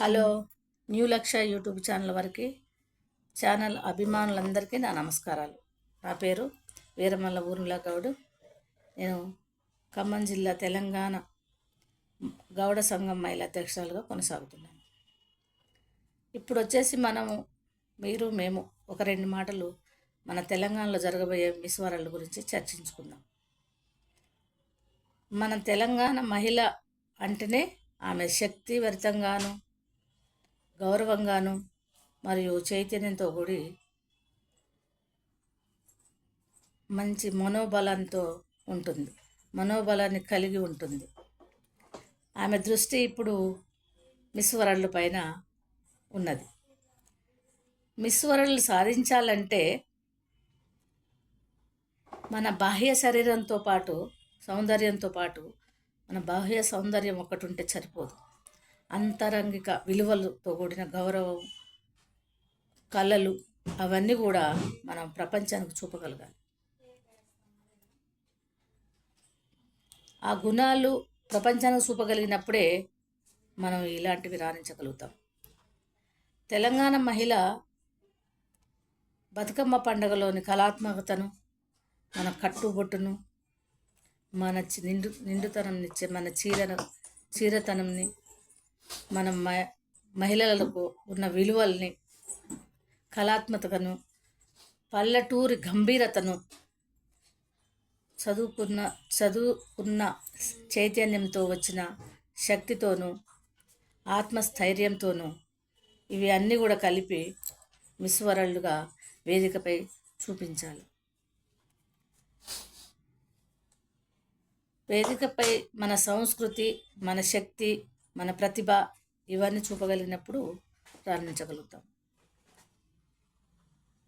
Hello new లక్ష YouTube channel వారికి channel అభిమానులందరికీ నా నమస్కారాలు. నా పేరు వీరమల్ల ఊర్మిళ గౌడ్. నేను ఖమ్మం జిల్లా తెలంగాణ గౌడ సంఘం మహిళా అధ్యక్షురాలుగా కొనసాగుతున్నాను. ఇప్పుడు వచ్చేసి మనము మీరు మేము ఒక రెండు మాటలు మన తెలంగాణలో జరగబోయే మిస్ వరల్డ్ గురించి చర్చించుకుందాం. మన తెలంగాణ మహిళ అంటేనే ఆమె శక్తివరితంగాను గౌరవంగాను మరియు చైతన్యంతో కూడి మంచి మనోబలంతో ఉంటుంది. మనోబలాన్ని కలిగి ఉంటుంది. ఆమె దృష్టి ఇప్పుడు మిస్ వరల్డ్ పైన ఉన్నది. మిస్ వరల్డ్ సాధించాలంటే మన బాహ్య శరీరంతో పాటు సౌందర్యంతో పాటు మన బాహ్య సౌందర్యం ఒకటి ఉంటే సరిపోదు. అంతరంగిక విలువలతో కూడిన గౌరవం కళలు అవన్నీ కూడా మనం ప్రపంచానికి చూపగలగాలి. ఆ గుణాలు ప్రపంచానికి చూపగలిగినప్పుడే మనం ఇలాంటివి రాణించగలుగుతాం. తెలంగాణ మహిళ బతుకమ్మ పండుగలోని కళాత్మకతను మన కట్టుబొట్టును మన చి- నిండు నిండుతనంనిచ్చే మన చీరను చీరతనంని మన మ మహిళలకు ఉన్న విలువల్ని కళాత్మకతను పల్లెటూరి గంభీరతను చదువుకున్న చదువుకున్న చైతన్యంతో వచ్చిన శక్తితోనూ ఆత్మస్థైర్యంతోనూ ఇవి అన్నీ కూడా కలిపి మిస్ వరల్డ్గా వేదికపై చూపించాలి. వేదికపై మన సంస్కృతి మన శక్తి మన ప్రతిభ ఇవన్నీ చూపగలిగినప్పుడు రాణించగలుగుతాం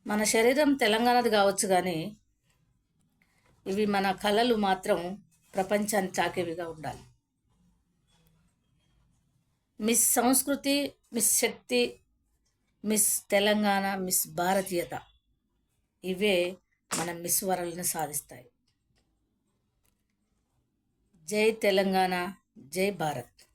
మన శరీరం తెలంగాణది కావచ్చు కానీ ఇవి మన కళలు మాత్రం ప్రపంచాన్ని తాకేవిగా ఉండాలి. మిస్ సంస్కృతి మిస్ శక్తి మిస్ తెలంగాణ మిస్ భారతీయత ఇవే మన మిస్ వరల్ని సాధిస్తాయి. జై తెలంగాణ జై భారత్.